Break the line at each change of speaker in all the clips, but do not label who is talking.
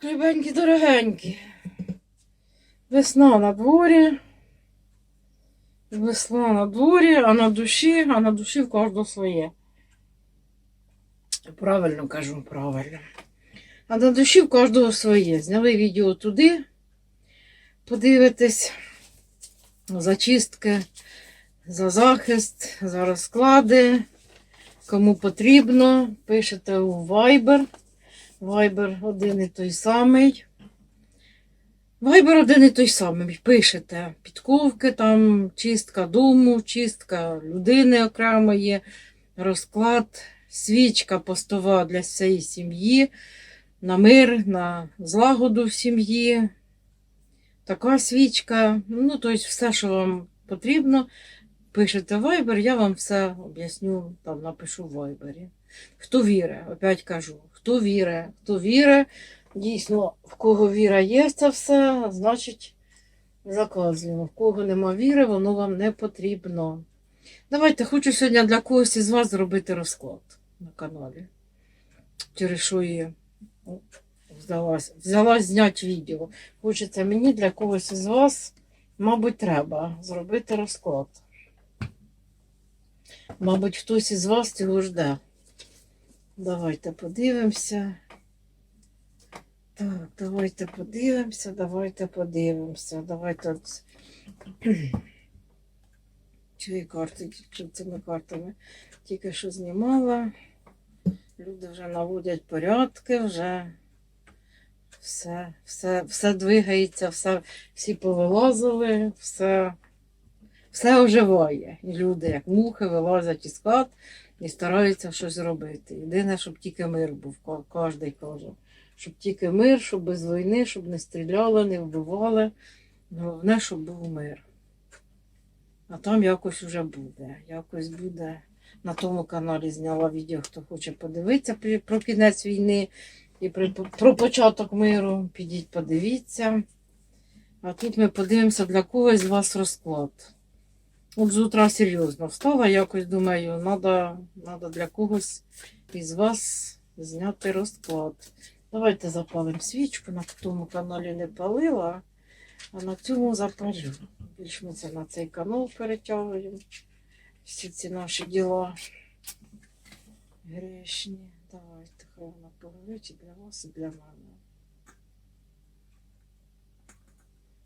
Так, любенькі, дорогенькі. Весна на дворі. Весна на дворі, а на душі, а на душі в кожного своє. Правильно кажу, правильно. А на душі в кожного своє. Зняли відео туди. Подивитись зачистки, за захист, за розклади. Кому потрібно, пишете у Viber. Viber один і той самий. Viber один і той самий. Пишете підковки, там чистка дому, чистка людини окремої, розклад, свічка постова для всієї сім'ї, на мир, на злагоду в сім'ї. Така свічка. Ну, тобто все, що вам потрібно, пишете в Viber, я вам все об'ясню, там напишу в Viber. Хто віре, опять кажу, хто віре, хто віре, дійсно, в кого віра є, це все, значить, заказуємо. В кого нема віри, воно вам не потрібно. Давайте, хочу сьогодні для когось із вас зробити розклад на каналі. Через що ну, взялась, взялась зняти відео. Хочеться мені для когось із вас, мабуть, треба зробити розклад. Мабуть, хтось із вас цього жде. Давайте подивимося. Так, давайте подивимося, давайте подивимося. Давайте. от- Чиї карти, цими картами тільки що знімала. Люди вже наводять порядки, вже все, все, все двигається, все, всі повилазили, все, все оживає. І люди, як мухи, вилазять із хат і стараються щось робити. Єдине, щоб тільки мир був, ко- кожний каже. Щоб тільки мир, щоб без війни, щоб не стріляли, не вбивали. Головне, щоб був мир. А там якось вже буде. Якось буде. На тому каналі зняла відео, хто хоче подивитися про кінець війни і про початок миру. Підіть, подивіться. А тут ми подивимося для когось з вас розклад. От з утра серйозно встала, якось думаю, треба надо для когось із вас зняти розклад. Давайте запалимо свічку. На тому каналі не палила, а на цьому запалю. Більш ми це на цей канал перетягуємо. Всі ці наші діла грешні. Давайте, хай вона погорить і для вас, і для мене.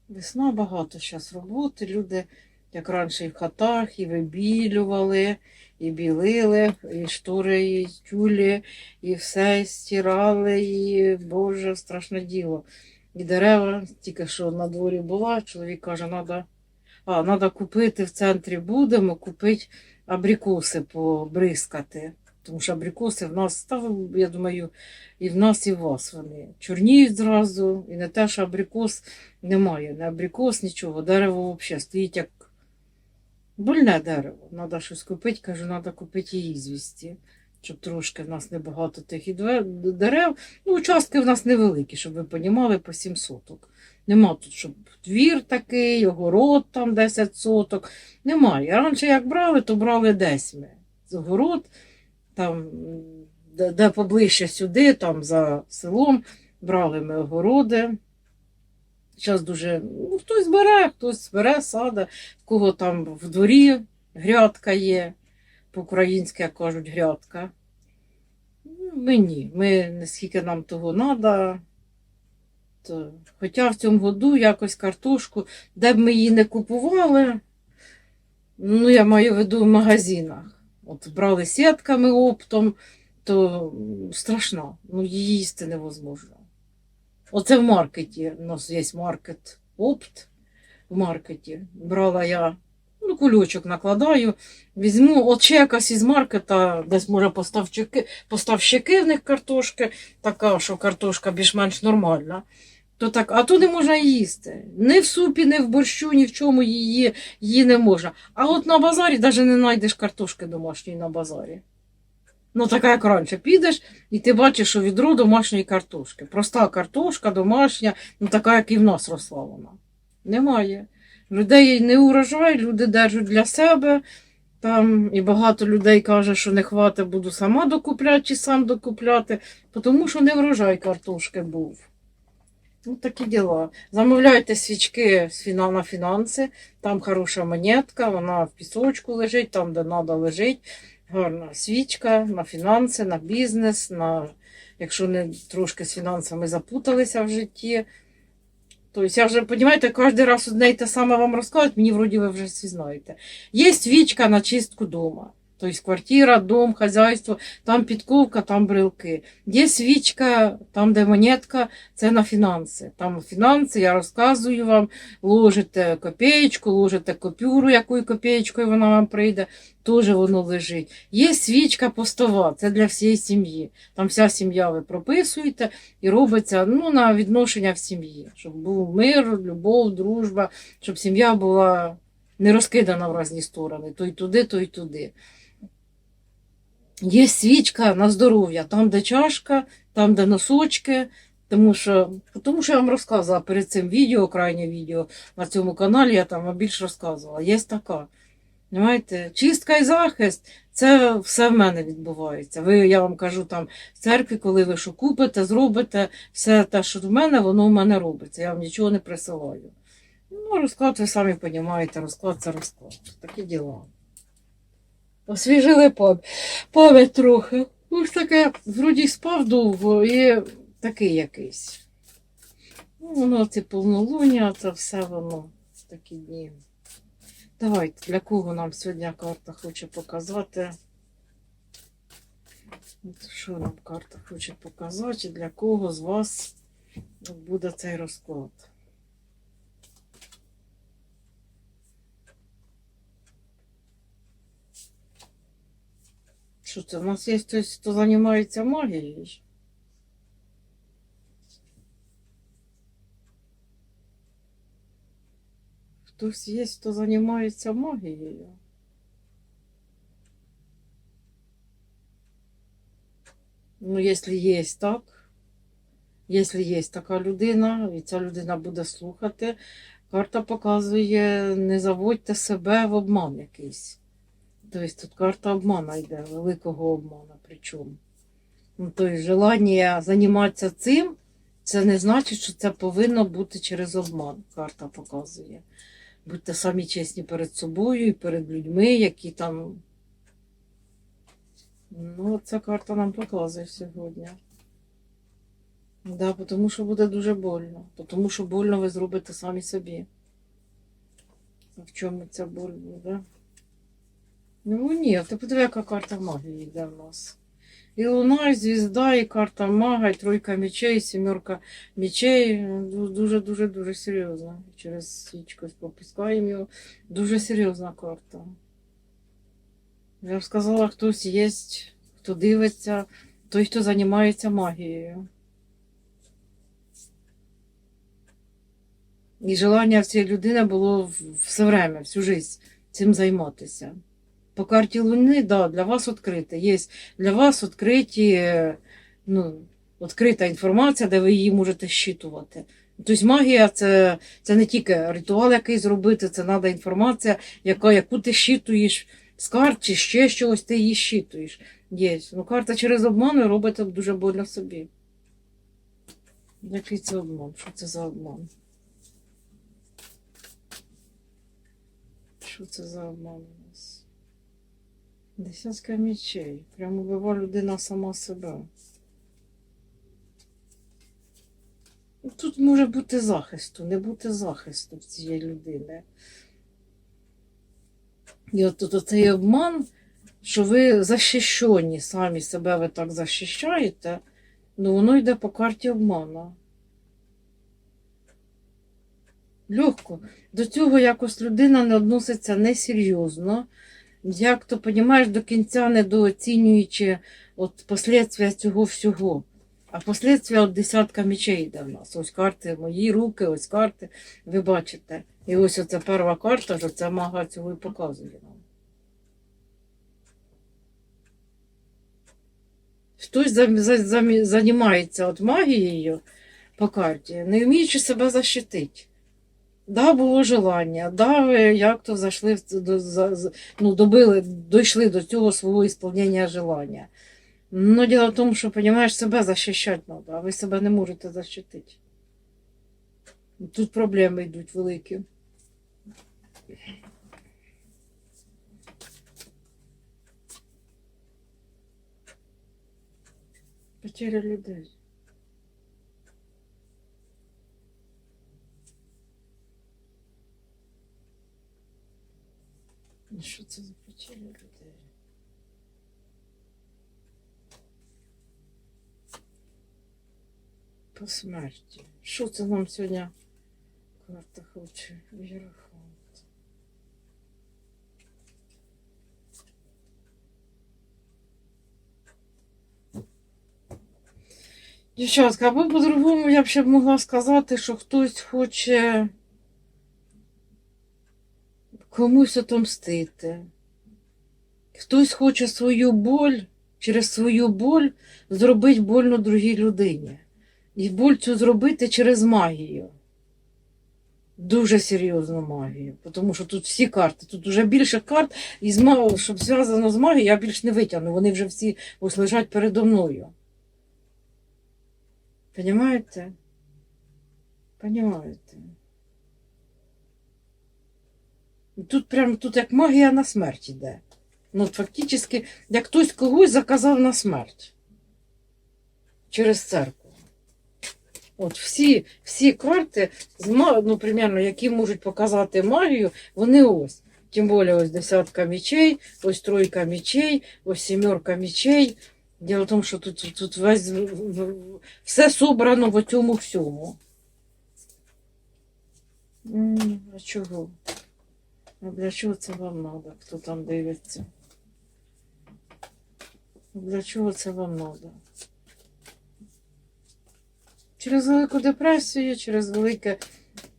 Весна багато зараз роботи. Люди, як раніше, і в хатах, і вибілювали, і білили, і штори, і тюлі, і все і стирали, і Боже, страшне діло. І дерева, тільки що на дворі була, чоловік каже, треба а, треба купити в центрі будемо, купити абрикоси побризкати. Тому що абрикоси в нас, та, я думаю, і в нас, і в вас вони чорніють зразу, і не те, що абрикос немає, не абрикос, нічого. Дерево взагалі стоїть як больне дерево. Треба щось купити, кажу, треба купити її звісті, щоб трошки в нас небагато тих дерев. Ну, участки в нас невеликі, щоб ви розуміли, по 7 соток. Нема тут, щоб двір такий, огород там 10 соток. Немає. Раніше як брали, то брали десь ми. З огород, там, де поближче сюди, там за селом, брали ми огороди. Зараз дуже, ну, хтось бере, хтось бере, сада, в кого там в дворі грядка є, по-українськи як кажуть, грядка. Ну, Ми ні. Ми не скільки нам того треба. То, хоча в цьому году якось картошку, де б ми її не купували, ну, я маю в виду в магазинах. От брали сітками оптом, то страшно. Ну, її їсти невозможно. Оце в маркеті. У нас є маркет опт в маркеті. Брала я ну, кульочок накладаю, візьму, от ще якась із маркета, десь може поставщики, поставщики в них картошки, така, що картошка більш-менш нормальна. То так, а то не можна їсти. Ні в супі, ні в борщу, ні в чому її, її не можна. А от на базарі навіть не знайдеш картошки домашньої на базарі. Ну, така як раніше, підеш і ти бачиш, що відро домашньої картошки. Проста картошка домашня, ну така, як і в нас росла вона. Немає. Людей не урожай, люди держать для себе. Там і багато людей каже, що не хватить, буду сама докупляти чи сам докупляти, тому що не врожай картошки був. Ну, такі діла. Замовляйте свічки на фінанси, там хороша монетка, вона в пісочку лежить, там, де треба лежить. Гарна свічка на фінанси, на бізнес, на якщо не трошки з фінансами запуталися в житті. Тобто я вже, розумієте, кожен раз одне й те саме вам розказують, мені вроді ви вже всі знаєте. Є свічка на чистку дома. Тобто квартира, дом, хазяйство, там підковка, там брелки. Є свічка, там, де монетка, це на фінанси. Там фінанси, я розказую вам, ложите копеєчку, ложите купюру, якою копеєчкою вона вам прийде, теж воно лежить. Є свічка постова, це для всієї сім'ї. Там вся сім'я ви прописуєте і робиться ну, на відношення в сім'ї, щоб був мир, любов, дружба, щоб сім'я була не розкидана в різні сторони, то й туди, то й туди. Є свічка на здоров'я, там, де чашка, там, де носочки. Тому що, тому що я вам розказувала перед цим відео, крайнє відео на цьому каналі, я там вам більш розказувала. Є така. Понимаєте? Чистка і захист це все в мене відбувається. Ви, я вам кажу, там в церкві, коли ви що купите, зробите, все те, що в мене, воно в мене робиться. Я вам нічого не присилаю. Ну, розклад, ви самі розумієте, розклад це розклад. Такі діла. Освіжили пам'ять трохи. Ну ж таке, вроді спав довго і такий якийсь. Ну, воно це повнолуння, це все воно такі дні. Давайте, для кого нам сьогодні карта хоче показати? Що нам карта хоче показати? Для кого з вас буде цей розклад? Що це? У нас є хтось, хто займається магією? Хтось є, хто займається магією? Ну, якщо є так, якщо є така людина, і ця людина буде слухати, карта показує, не заводьте себе в обман якийсь. Тобто тут карта обмана йде, великого обмана причому. Ну, тобто, желання займатися цим, це не значить, що це повинно бути через обман, карта показує. Будьте самі чесні перед собою і перед людьми, які там. Ну, ця карта нам показує сьогодні. Да, тому що буде дуже больно. Тому що больно ви зробите самі собі. В чому ця боль буде? Ну ні, ти подиви, яка карта магії йде в нас. І луна, і звізда, і карта мага, і тройка мечей, і сімерка мечей. Дуже-дуже дуже серйозно. Через свічку пропускаємо його. Дуже серйозна карта. Я б сказала, хтось є, хто дивиться, той, хто займається магією. І желання в цієї людини було все время, всю життя цим займатися. По карті Луни, да, для вас відкрите. Є для вас відкриті, ну, відкрита інформація, де ви її можете щитувати. Тобто магія це, це не тільки ритуал, який зробити, це треба інформація, яка, яку ти щитуєш з карт чи ще чогось, ти її щитуєш. Є. Ну, карта через обман робить дуже больно собі. Який це обман? Що це за обман? Що це за обман у нас? Десятка мечей. Прямо убива людина сама себе. Тут може бути захисту, не бути захисту в цієї людини. І от тут цей обман, що ви захищені, самі себе ви так захищаєте, ну воно йде по карті обмана. Легко. До цього якось людина не відноситься несерйозно. Як то, понімаєш, до кінця недооцінюючи от последствия цього всього. А последствия от десятка мечей йде в нас. Ось карти, мої руки, ось карти. Ви бачите. І ось оця перша карта, що ця мага цього і показує нам. Хтось зам- за- замі- займається от магією по карті, не вміючи себе защитити. Да, було желання, да, як то зайшли до, ну, добили, дійшли до цього свого ісполнення желання. Ну, діло в тому, що, розумієш, себе захищати треба, а ви себе не можете захистити. Тут проблеми йдуть великі. Потеря людей. Ну, Що це за потеря людей? По смерті. Що це нам сьогодні карта хоче? Єрофант. Дівчатка, або по-другому я б ще могла сказати, що хтось хоче комусь отомстити. Хтось хоче свою боль, через свою боль зробити больно другій людині. І боль цю зробити через магію. Дуже серйозну магію. Тому що тут всі карти, тут вже більше карт, і з щоб зв'язано з магією, я більш не витягну. Вони вже всі ось лежать передо мною. Понимаєте? Понимаєте? І Тут прям тут як магія на смерть іде. Ну, фактично, як хтось когось заказав на смерть через церкву. От всі, всі карти, ну, примерно, які можуть показати магію, вони ось. Тим більше ось десятка мечей, ось тройка мечей, ось сімерка мечей. Діло в тому, що тут, тут, весь, все собрано в цьому всьому. А чого? А для чого це вам треба, хто там дивиться? Для чого це вам треба? Через велику депресію, через велике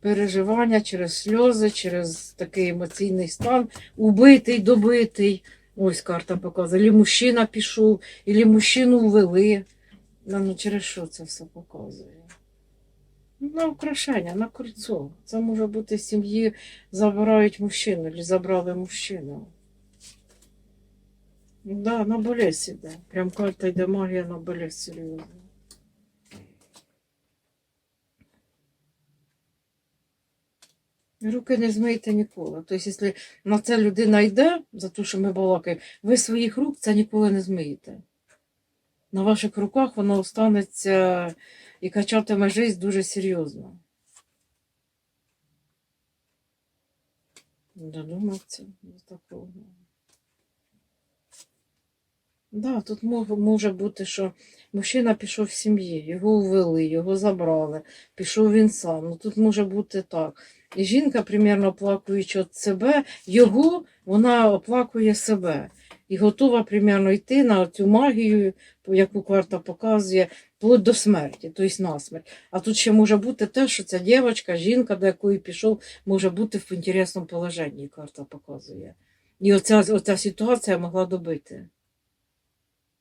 переживання, через сльози, через такий емоційний стан, убитий, добитий. Ось карта показує. Ілі мужчина пішов, ілі мужчину ввели. Ну, ну через що це все показує? На украшення, на кольцо. Це може бути сім'ї забирають мужчину, або забрали мужчину. Да, на болезнь іде. Прям карта йде магія на серйозно. Руки не змийте ніколи. Тобто, якщо на це людина йде, за те, що ми балакаємо, ви своїх рук це ніколи не змиєте. На ваших руках воно останеться і качатиме життя дуже серйозно. Додумався до такого. Да, тут може бути, що мужчина пішов в сім'ї, його увели, його забрали, пішов він сам. Ну тут може бути так. І жінка, примірно оплакуючи от себе, його, вона оплакує себе. І готова примірно йти на цю магію, яку карта показує, вплоть до смерті, тобто на смерть. А тут ще може бути те, що ця дівчинка, жінка, до якої пішов, може бути в інтересному положенні, карта показує. І оця, оця ситуація могла добити.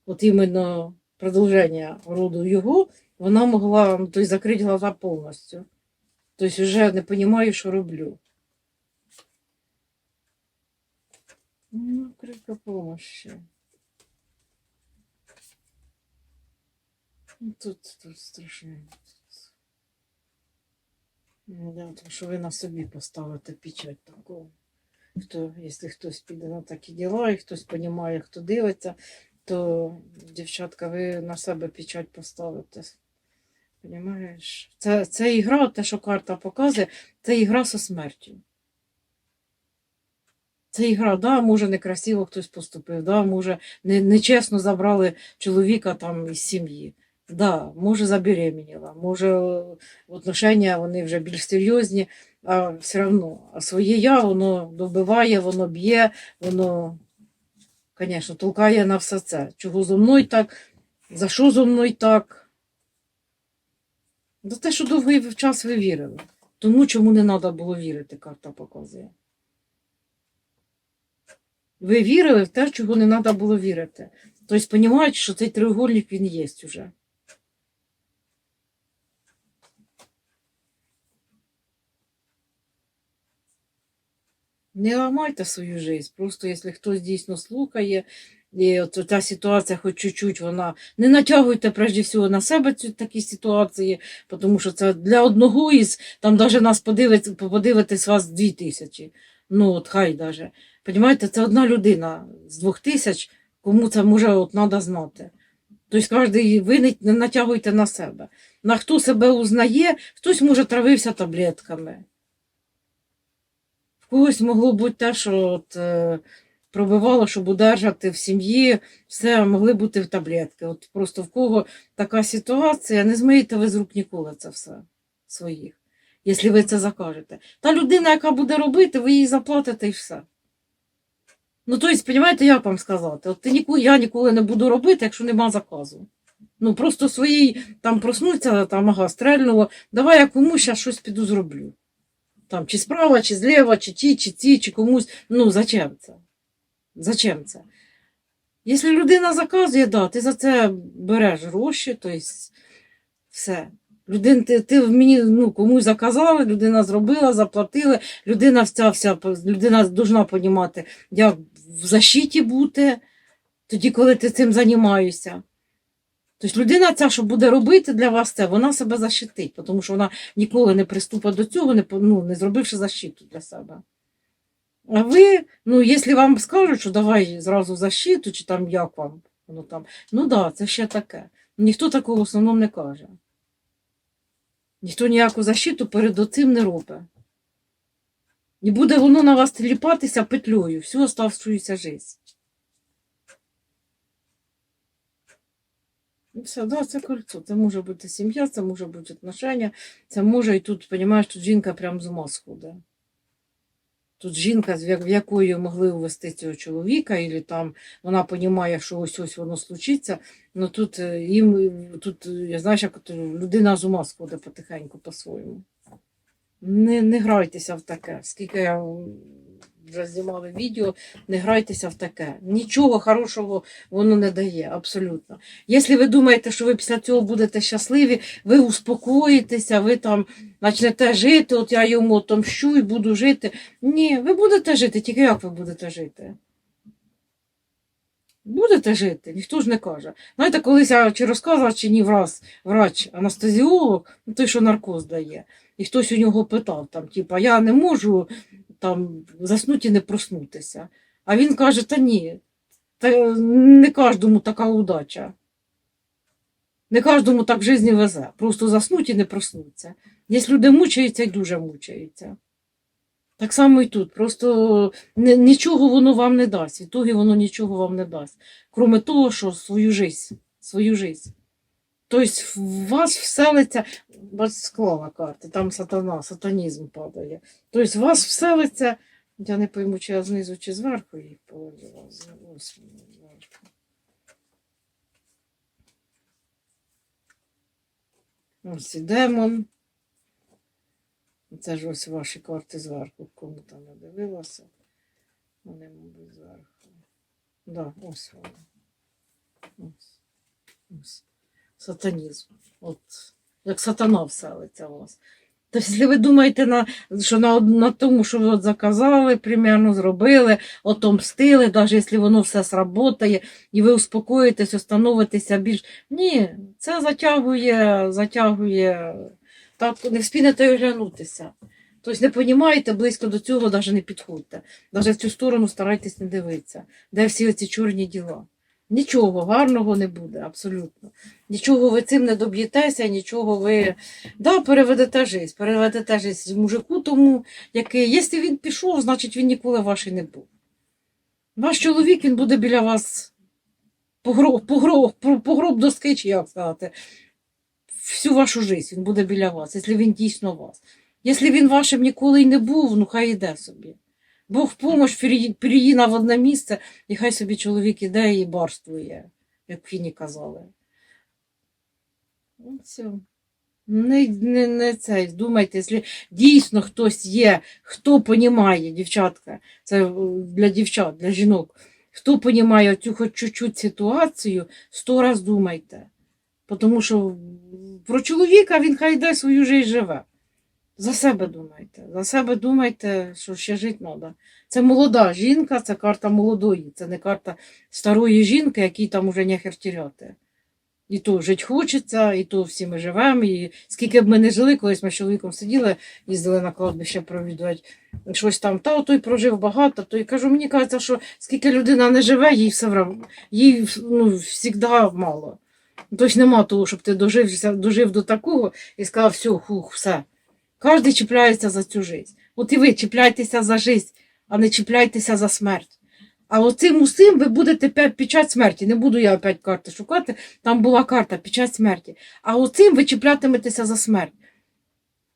От іменно продовження роду його, вона могла ну, тобто, закрити глаза повністю. Тобто вже не розумію, що роблю. Ну, крика помощи. Тут, тут страшно. Ну, да, тому що ви на собі поставите печать таку. Хто, якщо хтось піде на такі діла, і хтось розуміє, хто дивиться, то, дівчатка, ви на себе печать поставите. Понимаєш? Це, це ігра, те, що карта показує, це ігра со смертю. Це ігра, да, може, некрасиво хтось поступив, да, може, не, нечесно забрали чоловіка там із сім'ї. Да, може, забеременіла, може, отношення вони вже більш серйозні, а все одно. А своє я, воно добиває, воно б'є, воно, звісно, толкає на все це. Чого зо мною так, за що зо мною так? За те, що довгий час ви вірили. Тому, чому не треба було вірити, карта показує. Ви вірили в те, чого не треба було вірити. Тобто, розумієте, що цей треугольник він є вже. Не ламайте свою життя. Просто якщо хтось дійсно слухає І от ця ситуація, хоч чуть-чуть, вона не натягуйте прежде всього на себе цю такі ситуації, тому що це для одного із там навіть нас подивиться, подивитись вас дві тисячі. Ну, от хай даже. Понімаєте, це одна людина з двох тисяч, кому це може от треба знати. Тобто кожен ви не не натягуйте на себе. На хто себе узнає, хтось може травився таблетками. Когось могло бути те, що от, е, пробивало, щоб удержати в сім'ї, все могли бути в таблетки. От просто в кого така ситуація, не змиєте ви з рук ніколи це все своїх, якщо ви це закажете. Та людина, яка буде робити, ви їй заплатите і все. Ну, тобто, розумієте, як вам сказати? От ти ніку, я ніколи не буду робити, якщо нема заказу. Ну, просто своїй там проснуться, там ага, стрельнуло, давай я комусь щось піду зроблю. Там, чи справа, чи зліва, чи ті, чи ці, чи комусь. Ну, зачем це? Зачем це? Якщо людина заказує, да, ти за це береш гроші, то все. Людин, ти, ти мені ну, комусь заказала, людина зробила, заплатила, людина вся, вся, людина должна розуміти, як в защиті бути, тоді, коли ти цим займаєшся. Тобто людина ця, що буде робити для вас це, вона себе защитить, тому що вона ніколи не приступить до цього, не, ну, не зробивши защиту для себе. А ви, ну, якщо вам скажуть, що давай зразу защиту, чи там як вам, воно там, ну да, це ще таке. Ніхто такого в основному не каже. Ніхто ніяку защиту перед оцим не робить. І буде воно на вас теліпатися петлею всю оставшуюся життя. Все, да, це кольцо. Це може бути сім'я, це може бути отношення, це може і тут, розумієш, тут жінка прям з ума сходить. Тут жінка, в якої могли увести цього чоловіка, і там вона розуміє, що ось ось воно случиться. Ну тут е, їм е, тут, е, я знаєш, як людина з ума сходить потихеньку по-своєму. Не, не грайтеся в таке. Скільки я вже знімала відео, не грайтеся в таке. Нічого хорошого воно не дає, абсолютно. Якщо ви думаєте, що ви після цього будете щасливі, ви успокоїтеся, ви там почнете жити, от я йому отомщу і буду жити. Ні, ви будете жити, тільки як ви будете жити? Будете жити, ніхто ж не каже. Знаєте, колись я чи розказував, чи ні враз врач анестезіолог, ну, той, що наркоз дає, і хтось у нього питав, там, типа, я не можу там, заснути і не проснутися. А він каже, та ні, та не кожному така удача. Не кожному так в житті везе. Просто заснуть і не проснуться. Є люди мучаються і дуже мучаються. Так само і тут. Просто нічого воно вам не дасть. В ітогі воно нічого вам не дасть. Кроме того, що свою жизнь. Свою жизнь. Тобто в вас вселиться, склала карти, там сатана, сатанізм падає. Тобто в вас вселиться, я не пойму, чи я знизу, чи зверху їх положила. З- ось і демон. Це ж ось ваші карти зверху, кому там не дивилася. Вони, мабуть, зверху. Да, ось вони. Ось. Ось. Сатанізм. От. Як сатана вселиться у вас. Тобто, якщо ви думаєте, на, що на, на тому, що ви от заказали, примерно зробили, отомстили, навіть якщо воно все сработає, і ви успокоїтесь, остановитеся більш. Ні, це затягує, затягує. Так не вспінете оглянутися. Тобто не понімаєте, близько до цього навіть не підходьте. Навіть в цю сторону старайтесь не дивитися, де всі ці чорні діла. Нічого гарного не буде, абсолютно. Нічого ви цим не доб'єтеся, нічого ви да, переведете життя, переведете життя мужику тому, який, якщо він пішов, значить він ніколи ваший не був. Ваш чоловік він буде біля вас погроб, погроб, погроб доски, чи як сказати, всю вашу життя він буде біля вас, якщо він дійсно вас. Якщо він вашим ніколи й не був, ну хай іде собі. Бог в помощь переїна в одне місце, і хай собі чоловік іде і барствує, як Фіні казали. Ну, все. Не, не, не це, думайте, якщо дійсно хтось є, хто понімає, дівчатка, це е, для дівчат, для жінок, хто понімає цю хоч чуть-чуть ситуацію, сто раз думайте. Тому що про чоловіка він хай йде свою життя живе. За себе думайте. За себе думайте, що ще жити треба. Це молода жінка, це карта молодої, це не карта старої жінки, якій там уже нехер теряти. І то жити хочеться, і то всі ми живемо. І скільки б ми не жили, колись ми з чоловіком сиділи, їздили на кладбище провідувати щось там, та той прожив багато, то і кажу, мені кажеться, що скільки людина не живе, їй все вра- їй ну, завжди мало. Тобто нема того, щоб ти дожився, дожив до такого і сказав, все, хух, все. Кожен чіпляється за цю життя. От і ви чіпляйтеся за життя, а не чіпляйтеся за смерть. А оцим усім ви будете під час смерті. Не буду я опять карти шукати, там була карта під час смерті. А оцим ви чіплятиметеся за смерть.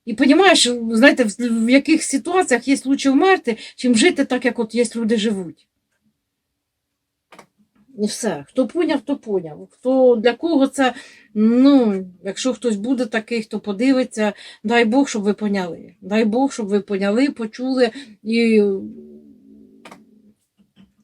І розумієш, знаєте, в, яких ситуаціях є лучше вмерти, чим жити так, як от є люди живуть. Все. Хто поняв, то поняв. Хто для кого це, ну, якщо хтось буде такий, хто подивиться, дай Бог, щоб ви поняли. Дай Бог, щоб ви поняли, почули і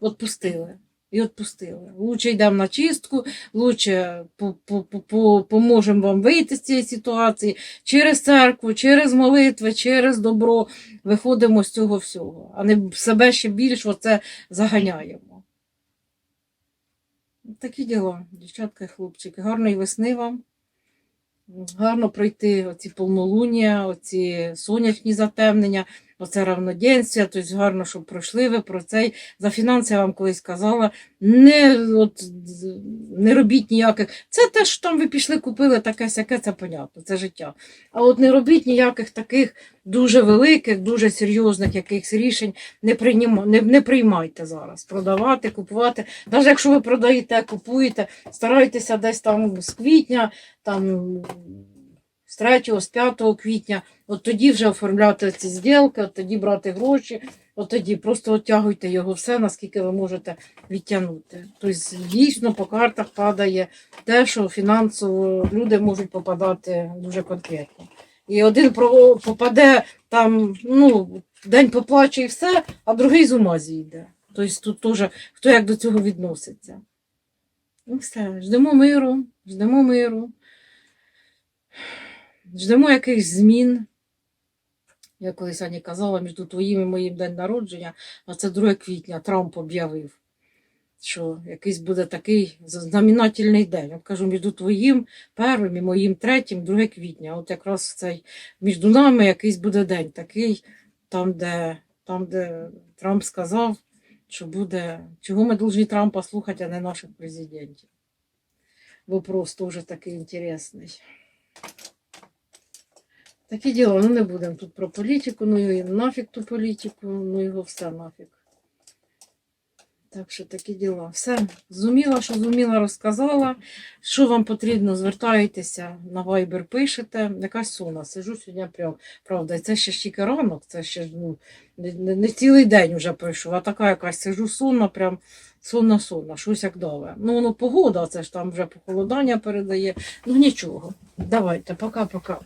відпустили. І відпустили. Лучше йдемо на чистку, лучше по- по- по- по- поможемо вам вийти з цієї ситуації через церкву, через молитви, через добро виходимо з цього всього, а не себе ще більш оце заганяємо. Такі діла, дівчатка і хлопчики. Гарної весни вам. Гарно пройти оці повнолуння, оці сонячні затемнення, оце равноденствя, тобто гарно, щоб пройшли ви про цей. За фінанси я вам колись казала, не, от, не робіть ніяких. Це те, що там ви пішли, купили таке сяке, це понятно, це життя. А от не робіть ніяких таких дуже великих, дуже серйозних якихось рішень, не, прийніма, не, не приймайте зараз. Продавати, купувати. Навіть якщо ви продаєте, купуєте, старайтеся десь там з квітня, там з 3 з 5 квітня, от тоді вже оформляти ці зділки, от тоді брати гроші, от тоді просто оттягуйте його все, наскільки ви можете відтягнути. Тобто дійсно по картах падає те, що фінансово люди можуть попадати дуже конкретно. І один попаде там, ну, день поплаче і все, а другий з ума зійде. Тобто тут теж хто як до цього відноситься. Ну все, ждемо миру, ждемо миру. Ждемо якихось змін. Я колись Ані казала, між твоїм і моїм день народження, а це 2 квітня Трамп об'явив, що якийсь буде такий знаменательний день. Я кажу, між твоїм першим і моїм третім, 2 квітня. От якраз цей між нами якийсь буде день такий, там, де, там, де Трамп сказав, що буде, чого ми повинні Трампа слухати, а не наших президентів. Вопрос теж такий інтересний. Такі діла, ну не будемо тут про політику, ну і нафіг ту політику, ну його все нафіг. Так що такі діла. Все, зуміла, що зуміла, розказала. Що вам потрібно, звертаєтеся на Viber, пишете. Якась сона. Сижу сьогодні прям, правда, це ще ж тільки ранок, це ще ну, не, не, цілий день вже пройшов, а така якась сижу сонна, прям сонна-сонна, щось як даве. Ну, воно погода, це ж там вже похолодання передає. Ну нічого. Давайте, пока-пока.